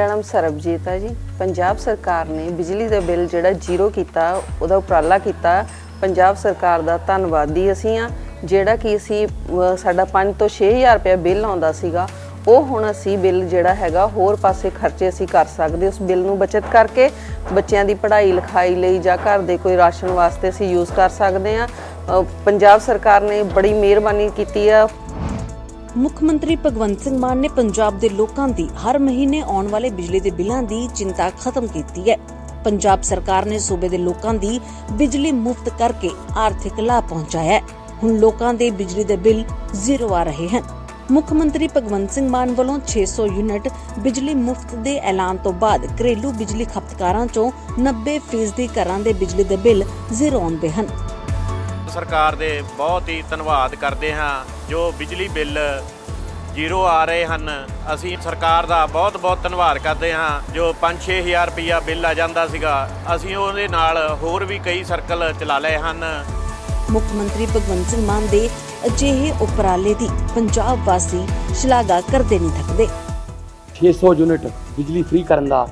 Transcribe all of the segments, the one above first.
ਮੇਰਾ ਨਾਮ ਸਰਬਜੀਤ ਆ ਜੀ। ਪੰਜਾਬ ਸਰਕਾਰ ਨੇ ਬਿਜਲੀ ਦਾ ਬਿੱਲ ਜਿਹੜਾ ਜ਼ੀਰੋ ਕੀਤਾ, ਉਹਦਾ ਉਪਰਾਲਾ ਕੀਤਾ। ਪੰਜਾਬ ਸਰਕਾਰ ਦਾ ਧੰਨਵਾਦੀ ਅਸੀਂ ਆ, ਜਿਹੜਾ ਕਿ ਅਸੀਂ ਸਾਡਾ 5 ਤੋਂ 6000 ਰੁਪਏ ਬਿੱਲ ਆਉਂਦਾ ਸੀਗਾ, ਉਹ ਹੁਣ ਅਸੀਂ ਬਿੱਲ ਜਿਹੜਾ ਹੈਗਾ, ਹੋਰ ਪਾਸੇ ਖਰਚੇ ਅਸੀਂ ਕਰ ਸਕਦੇ ਉਸ ਬਿੱਲ ਨੂੰ ਬਚਤ ਕਰਕੇ। ਬੱਚਿਆਂ ਦੀ ਪੜ੍ਹਾਈ ਲਿਖਾਈ ਲਈ ਜਾਂ ਘਰ ਦੇ ਕੋਈ ਰਾਸ਼ਨ ਵਾਸਤੇ ਅਸੀਂ ਯੂਜ਼ ਕਰ ਸਕਦੇ ਆ ਪੰਜਾਬ ਸਰਕਾਰ ਨੇ ਬੜੀ ਮਿਹਰਬਾਨੀ ਕੀਤੀ ਆ ਮੁੱਖ ਮੰਤਰੀ ਭਗਵੰਤ ਸਿੰਘ ਮਾਨ ਨੇ ਪੰਜਾਬ ਦੇ ਲੋਕਾਂ ਦੀ ਹਰ ਮਹੀਨੇ ਆਉਣ ਵਾਲੇ ਬਿਜਲੀ ਦੇ ਬਿੱਲਾਂ ਦੀ ਚਿੰਤਾ ਖਤਮ ਕੀਤੀ ਹੈ। ਪੰਜਾਬ ਸਰਕਾਰ ਨੇ ਸੂਬੇ ਦੇ ਲੋਕਾਂ ਦੀ ਬਿਜਲੀ ਮੁਫਤ ਕਰਕੇ ਆਰਥਿਕ ਲਾਭ ਪਹੁੰਚਾਇਆ ਹੈ। ਹੁਣ ਲੋਕਾਂ ਦੇ ਬਿਜਲੀ ਦੇ ਬਿੱਲ ਜ਼ੀਰੋ ਆ ਰਹੇ ਹਨ। ਮੁੱਖ ਮੰਤਰੀ ਭਗਵੰਤ ਸਿੰਘ ਮਾਨ ਵੱਲੋਂ 600 ਯੂਨਿਟ ਬਿਜਲੀ ਮੁਫਤ ਦੇ ਐਲਾਨ ਤੋਂ ਬਾਅਦ ਘਰੇਲੂ ਬਿਜਲੀ ਖਪਤਕਾਰਾਂ ਚੋਂ 90% ਘਰਾਂ ਦੇ ਬਿਜਲੀ ਦੇ ਬਿੱਲ ਜ਼ੀਰੋ ਆਉਂਦੇ ਹਨ। ਸਰਕਾਰ ਦੇ ਬਹੁਤ ਹੀ ਧੰਨਵਾਦ ਕਰਦੇ ਹਾਂ ਜੋ ਬਿਜਲੀ ਬਿੱਲ ਜ਼ੀਰੋ ਆ ਰਹੇ ਹਨ। ਅਸੀਂ ਸਰਕਾਰ ਦਾ ਬਹੁਤ ਬਹੁਤ ਧੰਨਵਾਦ ਕਰਦੇ ਹਾਂ ਜੋ 5-6000 ਰੁਪਈਆ ਬਿੱਲ ਆ ਜਾਂਦਾ ਸੀਗਾ। ਅਸੀਂ ਉਹਦੇ ਨਾਲ ਹੋਰ ਵੀ ਕਈ ਸਰਕਲ ਚਲਾ ਲਏ ਹਨ। ਮੁੱਖ ਮੰਤਰੀ ਭਗਵੰਤ ਸਿੰਘ ਮਾਨ ਦੇ ਅਜਿਹੇ ਉਪਰਾਲੇ ਦੀ ਪੰਜਾਬ ਵਾਸੀ ਸ਼ਲਾਘਾ ਕਰਦੇ ਨਹੀਂ ਥੱਕਦੇ। 600 ਯੂਨਿਟ ਬਿਜਲੀ ਫ੍ਰੀ ਕਰਨ ਦਾ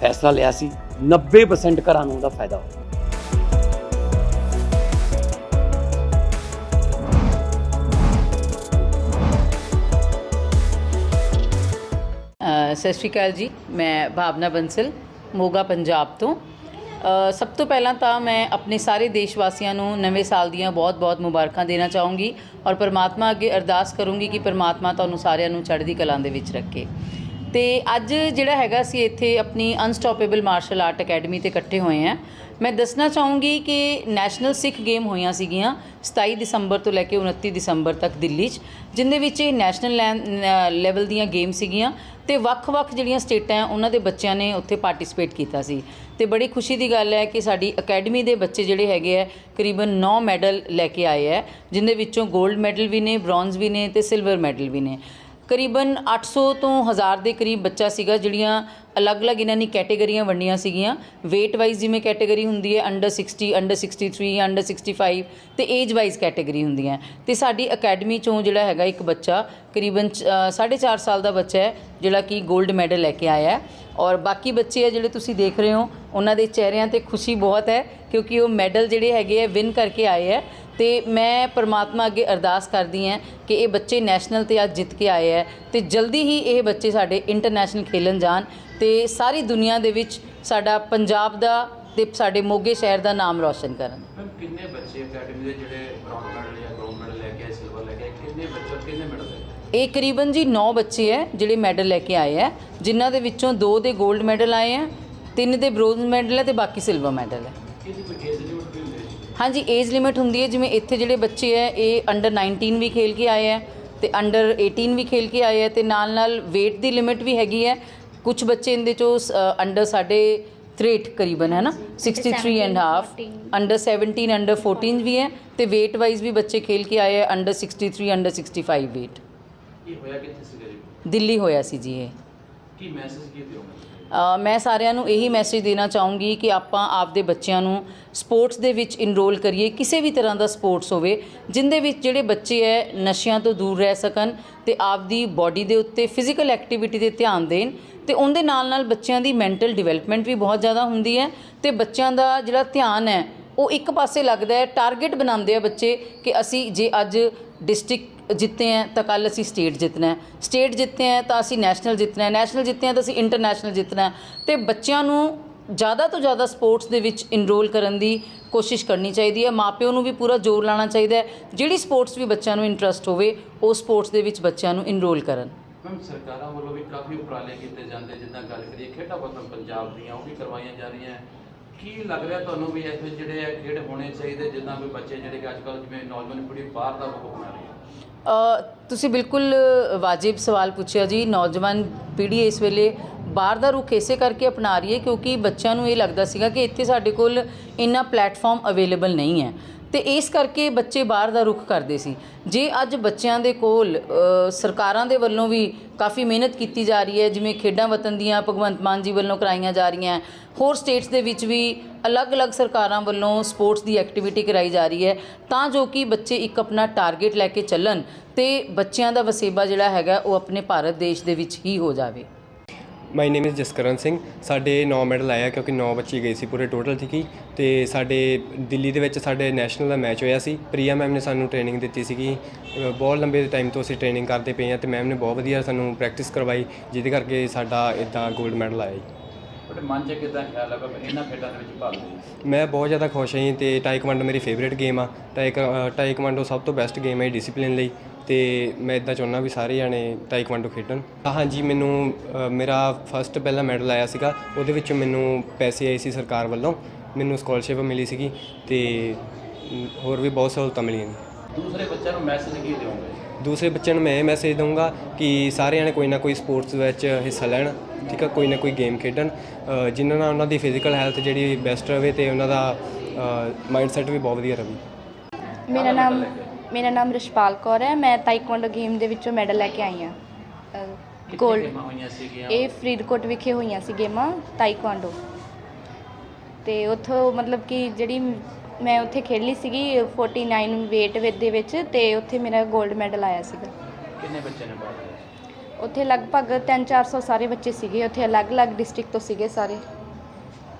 ਫੈਸਲਾ ਲਿਆ ਸੀ। 90% ਘਰਾਂ ਨੂੰ ਉਹਦਾ ਫਾਇਦਾ ਹੋਇਆ। ਸਤਿ ਸ਼੍ਰੀ ਅਕਾਲ ਜੀ, ਮੈਂ ਭਾਵਨਾ ਬੰਸਲ, ਮੋਗਾ, ਪੰਜਾਬ ਤੋਂ। ਸਭ ਤੋਂ ਪਹਿਲਾਂ ਤਾਂ ਮੈਂ ਆਪਣੇ ਸਾਰੇ ਦੇਸ਼ ਵਾਸੀਆਂ ਨੂੰ ਨਵੇਂ ਸਾਲ ਦੀਆਂ ਬਹੁਤ-ਬਹੁਤ ਮੁਬਾਰਕਾਂ ਦੇਣਾ ਚਾਹੂੰਗੀ ਔਰ ਪਰਮਾਤਮਾ ਅੱਗੇ ਅਰਦਾਸ ਕਰੂੰਗੀ ਕਿ ਪਰਮਾਤਮਾ ਤੁਹਾਨੂੰ ਸਾਰਿਆਂ ਨੂੰ ਚੜ੍ਹਦੀ ਕਲਾ ਦੇ ਵਿੱਚ ਰੱਖੇ। ਤੇ ਅੱਜ ਜਿਹੜਾ ਹੈਗਾ ਸੀ ਇੱਥੇ ਆਪਣੀ ਅਨਸਟਾਪੇਬਲ ਮਾਰਸ਼ਲ ਆਰਟ ਅਕੈਡਮੀ ਤੇ ਇਕੱਠੇ ਹੋਏ ਆ। ਮੈਂ ਦੱਸਣਾ ਚਾਹੂੰਗੀ ਕਿ ਨੈਸ਼ਨਲ ਸਿੱਖ ਗੇਮ ਹੋਈਆਂ ਸੀਗੀਆਂ 27 ਦਸੰਬਰ ਤੋਂ ਲੈ ਕੇ 29 ਦਸੰਬਰ ਤੱਕ ਦਿੱਲੀ 'ਚ, ਜਿੰਦੇ ਵਿੱਚ ਇਹ ਨੈਸ਼ਨਲ ਲੈਵਲ ਦੀਆਂ ਗੇਮ ਸੀਗੀਆਂ ਤੇ ਵੱਖ-ਵੱਖ ਜਿਹੜੀਆਂ ਸਟੇਟਾਂ ਆ ਉਹਨਾਂ ਦੇ ਬੱਚਿਆਂ ਨੇ ਉੱਥੇ ਪਾਰਟਿਸਿਪੇਟ ਕੀਤਾ ਸੀ। ਤੇ ਬੜੀ ਖੁਸ਼ੀ ਦੀ ਗੱਲ ਹੈ ਕਿ ਸਾਡੀ ਅਕੈਡਮੀ ਦੇ ਬੱਚੇ ਜਿਹੜੇ ਹੈਗੇ ਆ, ਕਰੀਬਨ 9 ਮੈਡਲ ਲੈ ਕੇ ਆਏ ਆ, ਜਿੰਦੇ ਵਿੱਚੋਂ 골ਡ ਮੈਡਲ ਵੀ ਨੇ ਬ੍ਰੌਂਜ਼ ਵੀ ਨੇ ਤੇ ਸਿਲਵਰ ਮੈਡਲ ਵੀ ਨੇ। ਕਰੀਬਨ 800 ਤੋਂ 1000 ਦੇ ਕਰੀਬ ਬੱਚਾ ਸੀਗਾ, ਜਿਹੜੀਆਂ ਅਲੱਗ-ਅਲੱਗ ਇਹਨਾਂ ਨੇ ਕੈਟੇਗਰੀਆਂ ਵੰਡੀਆਂ ਸੀਗੀਆਂ। weight ਵਾਈਜ਼ ਜਿਵੇਂ ਕੈਟੇਗਰੀ ਹੁੰਦੀ ਹੈ ਅੰਡਰ 60 ਅੰਡਰ 63 ਅੰਡਰ 65 ਤੇ ਏਜ ਵਾਈਜ਼ ਕੈਟਾਗਰੀ ਹੁੰਦੀਆਂ ਤੇ ਸਾਡੀ ਅਕੈਡਮੀ ਚੋਂ ਜਿਹੜਾ ਹੈਗਾ ਇੱਕ ਬੱਚਾ ਕਰੀਬਨ 4.5 ਸਾਲ ਦਾ ਬੱਚਾ ਹੈ, ਜਿਹੜਾ ਕਿ 골ਡ ਮੈਡਲ ਲੈ ਕੇ ਆਇਆ ਔਰ ਬਾਕੀ ਬੱਚੇ ਆ ਜਿਹੜੇ ਤੁਸੀਂ ਦੇਖ ਰਹੇ ਹੋ, ਉਹਨਾਂ ਦੇ ਚਿਹਰਿਆਂ ਤੇ ਖੁਸ਼ੀ ਬਹੁਤ ਹੈ, ਕਿਉਂਕਿ ਉਹ ਮੈਡਲ ਜਿਹੜੇ ਹੈਗੇ ਆ ਵਿਨ ਕਰਕੇ ਆਏ ਆ ਤੇ ਮੈਂ ਪ੍ਰਮਾਤਮਾ ਅੱਗੇ ਅਰਦਾਸ ਕਰਦੀ ਹਾਂ ਕਿ ਇਹ ਬੱਚੇ ਨੈਸ਼ਨਲ ਤੇ ਅੱਜ ਜਿੱਤ ਕੇ ਆਏ ਹੈ ਤੇ ਜਲਦੀ ਹੀ ਇਹ ਬੱਚੇ ਸਾਡੇ ਇੰਟਰਨੈਸ਼ਨਲ ਖੇਲਣ ਜਾਣ ਤੇ ਸਾਰੀ ਦੁਨੀਆ ਦੇ ਵਿੱਚ ਸਾਡਾ ਪੰਜਾਬ ਦਾ ਤੇ ਸਾਡੇ ਮੋਗੇ ਸ਼ਹਿਰ ਦਾ ਨਾਮ ਰੌਸ਼ਨ ਕਰਨ। ਮੈਮ ਕਿੰਨੇ ਬੱਚੇ ਅਕੈਡਮੀ ਦੇ ਜਿਹੜੇ ਬ੍ਰੌਂਜ਼ ਮੈਡਲ ਜਾਂ ਗੋਲਡ ਮੈਡਲ ਲੈ ਕੇ ਆਏ ਸਿਲਵਰ ਲੈ ਕੇ ਆਏ ਕਿੰਨੇ ਬੱਚੇ ਕਿੰਨੇ ਮੈਡਲ ਲੈ ਕੇ ਇਹ ਕਰੀਬਨ ਜੀ 9 ਬੱਚੇ ਹੈ ਜਿਹੜੇ ਮੈਡਲ ਲੈ ਕੇ ਆਏ ਹੈ ਜਿਨ੍ਹਾਂ ਦੇ ਵਿੱਚੋਂ 2 ਦੇ 골ਡ ਮੈਡਲ ਆਏ ਹੈ 3 ਦੇ ਬ੍ਰੋਂਜ਼ ਮੈਡਲ ਹੈ ਤੇ ਬਾਕੀ ਸਿਲਵਰ ਮੈਡਲ ਹੈ। ਹਾਂਜੀ ਏਜ ਲਿਮਿਟ ਹੁੰਦੀ ਹੈ ਜਿਵੇਂ ਇੱਥੇ ਜਿਹੜੇ ਬੱਚੇ ਹੈ ਇਹ ਅੰਡਰ 19 ਵੀ ਖੇਲ ਕੇ ਆਏ ਹੈ ਤੇ ਅੰਡਰ 18 ਵੀ ਖੇਲ ਕੇ ਆਏ ਹੈ ਤੇ ਨਾਲ ਨਾਲ weight ਦੀ ਲਿਮਿਟ ਵੀ ਹੈਗੀ ਹੈ। ਕੁਝ ਬੱਚੇ ਇਹਦੇ ਚੋਂ ਅੰਡਰ ਸਾਡੇ 63 ਕਰੀਬਨ ਹੈ ਨਾ 63 ਐਂਡ ਹਾਫ ਅੰਡਰ 17 ਅੰਡਰ 14 ਵੀ ਹੈ ਤੇ weight ਵਾਈਜ਼ ਵੀ ਬੱਚੇ ਖੇਲ ਕੇ ਆਏ ਹੈ ਅੰਡਰ 63 ਅੰਡਰ 65 weight ਇਹ ਹੋਇਆ ਕਿੱਥੇ ਸੀ ਗਰੀਬ ਦਿੱਲੀ ਹੋਇਆ ਸੀ ਜੀ ਇਹ। ਕੀ ਮੈਸੇਜ ਕੀ ਦਿਓਗੇ ਮੈਂ ਸਾਰਿਆਂ ਨੂੰ ਇਹੀ ਮੈਸੇਜ ਦੇਣਾ ਚਾਹੂੰਗੀ ਕਿ ਆਪਾਂ ਆਪਦੇ ਬੱਚਿਆਂ ਨੂੰ ਸਪੋਰਟਸ ਦੇ ਵਿੱਚ ਇਨਰੋਲ ਕਰੀਏ, ਕਿਸੇ ਵੀ ਤਰ੍ਹਾਂ ਦਾ ਸਪੋਰਟਸ ਹੋਵੇ, ਜਿੰਦੇ ਵਿੱਚ ਜਿਹੜੇ ਬੱਚੇ ਹੈ ਨਸ਼ਿਆਂ ਤੋਂ ਦੂਰ ਰਹਿ ਸਕਣ ਤੇ ਆਪਦੀ ਬਾਡੀ ਦੇ ਉੱਤੇ ਫਿਜ਼ੀਕਲ ਐਕਟੀਵਿਟੀ ਤੇ ਧਿਆਨ ਦੇਣ ਤੇ ਉਹਦੇ ਨਾਲ ਨਾਲ ਬੱਚਿਆਂ ਦੀ ਮੈਂਟਲ ਡਿਵੈਲਪਮੈਂਟ ਵੀ ਬਹੁਤ ਜ਼ਿਆਦਾ ਹੁੰਦੀ ਹੈ ਤੇ ਬੱਚਿਆਂ ਦਾ ਜਿਹੜਾ ਧਿਆਨ ਹੈ ਉਹ ਇੱਕ ਪਾਸੇ ਲੱਗਦਾ ਹੈ ਟਾਰਗੇਟ ਬਣਾਉਂਦੇ ਆ ਬੱਚੇ ਕਿ ਅਸੀਂ ਜੇ ਅੱਜ ਡਿਸਟ੍ਰਿਕਟ ਜਿੱਤੇ ਹੈ ਤਾਂ ਕੱਲ ਅਸੀਂ ਸਟੇਟ ਜਿੱਤਣਾ ਹੈ। ਸਟੇਟ ਜਿੱਤੇ ਹੈ ਤਾਂ ਅਸੀਂ ਨੈਸ਼ਨਲ ਜਿੱਤਣਾ ਹੈ। ਨੈਸ਼ਨਲ ਜਿੱਤੇ ਹੈ ਤਾਂ ਅਸੀਂ ਇੰਟਰਨੈਸ਼ਨਲ ਜਿੱਤਣਾ ਹੈ। ਤੇ ਬੱਚਿਆਂ ਨੂੰ ਜ਼ਿਆਦਾ ਤੋਂ ਜ਼ਿਆਦਾ ਸਪੋਰਟਸ ਦੇ ਵਿੱਚ ਇਨਰੋਲ ਕਰਨ ਦੀ ਕੋਸ਼ਿਸ਼ ਕਰਨੀ ਚਾਹੀਦੀ ਹੈ। ਮਾਪਿਓ ਨੂੰ ਵੀ ਪੂਰਾ ਜ਼ੋਰ ਲਾਉਣਾ ਚਾਹੀਦਾ ਹੈ। ਜਿਹੜੀ ਸਪੋਰਟਸ ਵੀ ਬੱਚਿਆਂ ਨੂੰ ਇੰਟਰਸਟ ਹੋਵੇ, ਉਹ ਸਪੋਰਟਸ ਦੇ ਵਿੱਚ ਬੱਚਿਆਂ ਨੂੰ ਇਨਰੋਲ ਕਰਨ। ਮੈਮ, ਸਰਕਾਰਾਂ ਵੱਲੋਂ ਵੀ ਕਾਫੀ ਉਪਰਾਲੇ ਕੀਤੇ ਜਾਂਦੇ, ਜਿੱਦਾਂ ਗੱਲ ਕਰੀਏ ਖੇਡਾਂ ਵਤਨ ਪੰਜਾਬ ਦੀਆਂ, ਉਹ ਵੀ ਕਰਵਾਈਆਂ ਜਾ ਰਹੀਆਂ ਕੀ ਲੱਗ ਰਿਹਾ ਤੁਹਾਨੂੰ ਵੀ ਇੱਥੇ ਜਿਹੜੇ ਖੇਡ ਹੋਣੇ ਚਾਹੀਦੇ, ਜਿੱਦਾਂ ਕੋਈ ਬੱਚੇ ਜਿਹੜੇ ਅੱਜ ਕੱਲ੍ਹ ਜਿਵੇਂ ਨੌਜਵਾਨ ਪੀੜ੍ਹੀ ਬਾਹਰ ਦਾ ਰੁਖ ਬਣਾ ਰਹੀ ਹੈ? ਤੁਸੀਂ ਬਿਲਕੁਲ ਵਾਜਿਬ ਸਵਾਲ ਪੁੱਛਿਆ ਜੀ। ਨੌਜਵਾਨ ਪੀੜ੍ਹੀ ਇਸ ਵੇਲੇ ਬਾਹਰ ਦਾ ਰੁਖ ਇਸੇ ਕਰਕੇ ਅਪਣਾ ਰਹੀ ਹੈ ਕਿਉਂਕਿ ਬੱਚਿਆਂ ਨੂੰ ਇਹ ਲੱਗਦਾ ਸੀਗਾ ਕਿ ਇੱਥੇ ਸਾਡੇ ਕੋਲ ਇੰਨਾ ਪਲੇਟਫਾਰਮ ਅਵੇਲੇਬਲ ਨਹੀਂ ਹੈ। ਤੇ ਇਸ ਕਰਕੇ ਬੱਚੇ ਬਾਹਰ ਦਾ ਰੁਖ ਕਰਦੇ ਸੀ। ਜੇ ਅੱਜ ਬੱਚਿਆਂ ਦੇ ਕੋਲ ਸਰਕਾਰਾਂ ਦੇ ਵੱਲੋਂ ਵੀ ਕਾਫੀ ਮਿਹਨਤ ਕੀਤੀ ਜਾ ਰਹੀ ਹੈ, ਜਿਵੇਂ ਖੇਡਾਂ ਵਤਨ ਦੀਆਂ ਭਗਵੰਤ ਮਾਨ ਜੀ ਵੱਲੋਂ ਕਰਾਈਆਂ ਜਾ ਰਹੀਆਂ ਹੋਰ ਸਟੇਟਸ ਦੇ ਵਿੱਚ ਵੀ ਅਲੱਗ-ਅਲੱਗ ਸਰਕਾਰਾਂ ਵੱਲੋਂ ਸਪੋਰਟਸ ਦੀ ਐਕਟੀਵਿਟੀ ਕਰਾਈ ਜਾ ਰਹੀ ਹੈ, ਤਾਂ ਜੋ ਕਿ ਬੱਚੇ ਇੱਕ ਆਪਣਾ ਟਾਰਗੇਟ ਲੈ ਕੇ ਚੱਲਣ ਤੇ ਬੱਚਿਆਂ ਦਾ ਵਸੇਬਾ ਜਿਹੜਾ ਹੈਗਾ ਉਹ ਆਪਣੇ ਭਾਰਤ ਦੇਸ਼ ਦੇ ਵਿੱਚ ਹੀ ਹੋ ਜਾਵੇ। My name is Jaskaran Singh ਸਾਡੇ 9 ਮੈਡਲ ਆਇਆ ਕਿਉਂਕਿ 9 ਬੱਚੇ ਗਏ ਸੀ ਪੂਰੇ ਟੋਟਲ ਠੀਕ ਹੀ ਤੇ ਸਾਡੇ ਦਿੱਲੀ ਦੇ ਵਿੱਚ ਸਾਡੇ ਨੈਸ਼ਨਲ ਦਾ ਮੈਚ ਹੋਇਆ ਸੀ। ਪ੍ਰੀਆ ਮੈਮ ਨੇ ਸਾਨੂੰ ਟ੍ਰੇਨਿੰਗ ਦਿੱਤੀ ਸੀਗੀ। ਬਹੁਤ ਲੰਬੇ ਟਾਈਮ ਤੋਂ ਅਸੀਂ ਟ੍ਰੇਨਿੰਗ ਕਰਦੇ ਪਏ ਹਾਂ ਤੇ ਮੈਮ ਨੇ ਬਹੁਤ ਵਧੀਆ ਸਾਨੂੰ ਪ੍ਰੈਕਟਿਸ ਕਰਵਾਈ, ਜਿਹਦੇ ਕਰਕੇ ਸਾਡਾ ਇਦਾਂ 골ਡ ਮੈਡਲ ਆਇਆ ਜੀ। ਤੁਹਾਡੇ ਮਨ 'ਚ ਕਿਦਾਂ ਖਿਆਲ ਹੈ ਕਿ ਇਹਨਾਂ ਖੇਡਾਂ ਦੇ ਵਿੱਚ ਭਾਗ ਲਈਏ ਮੈਂ ਬਹੁਤ ਜ਼ਿਆਦਾ ਖੁਸ਼ ਹਾਂ ਜੀ ਤੇ ਟਾਈਕਵਾਂਡੋ ਮੇਰੀ ਫੇਵਰੇਟ ਗੇਮ ਆ। ਟਾਈਕ ਟਾਈਕਵਾਂਡੋ ਸਭ ਤੋਂ ਬੈਸਟ ਗੇਮ ਹੈ ਡਿਸਪਲਿਨ ਲਈ ਤੇ ਮੈਂ ਇਦਾਂ ਚਾਹੁੰਦਾ ਵੀ ਸਾਰੇ ਜਾਣੇ ਟਾਈਕਵਾਂਡੋ ਖੇਡਣ। ਹਾਂਜੀ ਮੈਨੂੰ ਅ, ਮੇਰਾ ਫਸਟ ਪਹਿਲਾ ਮੈਡਲ ਆਇਆ ਸੀਗਾ। ਉਹਦੇ ਵਿੱਚ ਮੈਨੂੰ ਪੈਸੇ ਆਏ ਸੀ ਸਰਕਾਰ ਵੱਲੋਂ। ਮੈਨੂੰ ਸਕਾਲਰਸ਼ਿਪ ਮਿਲੀ ਸੀਗੀ ਤੇ ਮ, ਹੋਰ ਵੀ ਬਹੁਤ ਸਹੂਲਤਾਂ ਮਿਲੀਆਂ ਨੇ। ਦੂਸਰੇ ਬੱਚਿਆਂ ਨੂੰ ਮੈਸੇਜ ਕੀ ਦਿਓਗੇ? ਦੂਸਰੇ ਬੱਚਿਆਂ ਨੂੰ ਮੈਂ ਇਹ ਮੈਸੇਜ ਦਊਂਗਾ ਕਿ ਸਾਰਿਆਂ ਨੇ ਕੋਈ ਨਾ ਕੋਈ ਸਪੋਰਟਸ ਵਿੱਚ ਹਿੱਸਾ ਲੈਣ ਠੀਕ ਆ? ਕੋਈ ਨਾ ਕੋਈ ਗੇਮ ਖੇਡਣ ਜਿਨ੍ਹਾਂ ਨਾਲ ਉਹਨਾਂ ਦੀ ਫਿਜ਼ੀਕਲ ਹੈਲਥ ਜਿਹੜੀ ਬੈਸਟ ਰਵੇ ਤੇ ਉਹਨਾਂ ਦਾ ਮਾਈਂਡਸੈਟ ਵੀ ਬਹੁਤ ਵਧੀਆ ਰਵੇ। ਮੇਰਾ ਨਾਮ ਮੇਰਾ ਨਾਮ ਰਿਸ਼ਪਾਲ ਕੌਰ ਹੈ। ਮੈਂ ਤਾਈਕਵਾਂਡੋ ਗੇਮ ਦੇ ਵਿੱਚੋਂ ਮੈਡਲ ਲੈ ਕੇ ਆਈ ਹਾਂ। ਗੋਲਡ ਇਹ ਫਰੀਦਕੋਟ ਵਿਖੇ ਹੋਈਆਂ ਸੀ ਗੇਮਾਂ ਤਾਈਕਵਾਂਡੋ ਤੇ ਉੱਥੋਂ ਮਤਲਬ ਕਿ ਜਿਹੜੀ ਮੈਂ ਉੱਥੇ ਖੇਡੀ ਸੀਗੀ 49 weight ਦੇ ਵਿੱਚ ਤੇ ਉੱਥੇ ਮੇਰਾ 골ਡ ਮੈਡਲ ਆਇਆ ਸੀਗਾ। ਕਿੰਨੇ ਬੱਚੇ ਨੇ ਭਾਗ ਲਿਆ ਉੱਥੇ ਲਗਭਗ 3-400 ਸਾਰੇ ਬੱਚੇ ਸੀਗੇ ਉੱਥੇ ਅਲੱਗ-ਅਲੱਗ ਡਿਸਟ੍ਰਿਕਟ ਤੋਂ ਸੀਗੇ ਸਾਰੇ।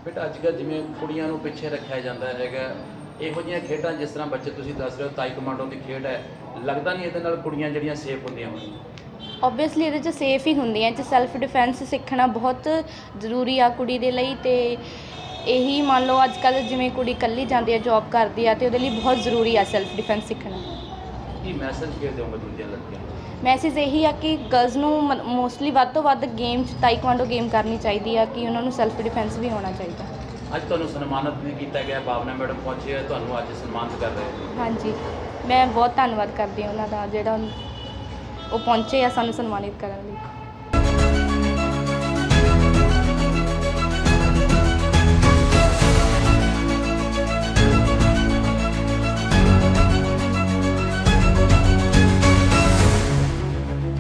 ਬੇਟਾ ਅੱਜ ਕੱਲ੍ਹ ਜਿਵੇਂ ਕੁੜੀਆਂ ਨੂੰ ਪਿੱਛੇ ਰੱਖਿਆ ਜਾਂਦਾ ਹੈਗਾ ਇਹੋ ਜਿਹੀਆਂ ਖੇਡਾਂ ਜਿਸ ਤਰ੍ਹਾਂ ਬੱਚੇ ਤੁਸੀਂ ਦੱਸ ਰਹੇ ਹੋ ਤਾਈ ਕਮਾਂਡੋ ਦੀ ਖੇਡ ਹੈ ਲੱਗਦਾ ਨਹੀਂ ਇਹਦੇ ਨਾਲ ਕੁੜੀਆਂ ਜਿਹੜੀਆਂ ਸੇਫ ਹੁੰਦੀਆਂ ਹੋਣਗੀਆਂ ਓਬਵੀਅਸਲੀ ਇਹਦੇ 'ਚ ਸੇਫ ਹੀ ਹੁੰਦੀਆਂ ਇਹ 'ਚ ਸੈਲਫ ਡਿਫੈਂਸ ਸਿੱਖਣਾ ਬਹੁਤ ਜ਼ਰੂਰੀ ਆ ਕੁੜੀ ਦੇ ਲਈ ਤੇ ਇਹੀ ਮੰਨ ਲਓ ਅੱਜ ਕੱਲ ਜਿਵੇਂ ਕੁੜੀ ਇਕੱਲੀ ਜਾਂਦੀ ਹੈ ਜੌਬ ਕਰਦੀ ਆ ਤੇ ਉਹਦੇ ਲਈ ਬਹੁਤ ਜ਼ਰੂਰੀ ਆ ਸੈਲਫ ਡਿਫੈਂਸ ਸਿੱਖਣਾ। ਕੀ ਮੈਸੇਜ ਕੀ ਦਿਓਗੇ ਦੂਜੀਆਂ ਲੜਕੀਆਂ ਨੂੰ? ਮੈਸੇਜ ਇਹੀ ਆ ਕਿ ਗਰਲਸ ਨੂੰ ਮੋਸਟਲੀ ਵੱਧ ਤੋਂ ਵੱਧ ਗੇਮ 'ਚ ਤਾਈਕਵਾਂਡੋ ਗੇਮ ਕਰਨੀ ਚਾਹੀਦੀ ਆ ਕਿ ਉਹਨਾਂ ਨੂੰ ਸੈਲਫ ਡਿਫੈਂਸ ਵੀ ਆਉਣਾ ਚਾਹੀਦਾ। ਅੱਜ ਤੁਹਾਨੂੰ ਸਨਮਾਨਿਤ ਵੀ ਕੀਤਾ ਗਿਆ ਭਾਵਨਾ ਮੈਡਮ ਪਹੁੰਚੇ ਹੈ ਤੁਹਾਨੂੰ ਅੱਜ ਸਨਮਾਨਿਤ ਕਰ ਰਹੇ ਹੋ ਹਾਂਜੀ ਮੈਂ ਬਹੁਤ ਧੰਨਵਾਦ ਕਰਦੀ ਹਾਂ ਉਹਨਾਂ ਦਾ ਜਿਹੜਾ ਉਹ ਪਹੁੰਚੇ ਆ ਸਾਨੂੰ ਸਨਮਾਨਿਤ ਕਰਨ ਲਈ।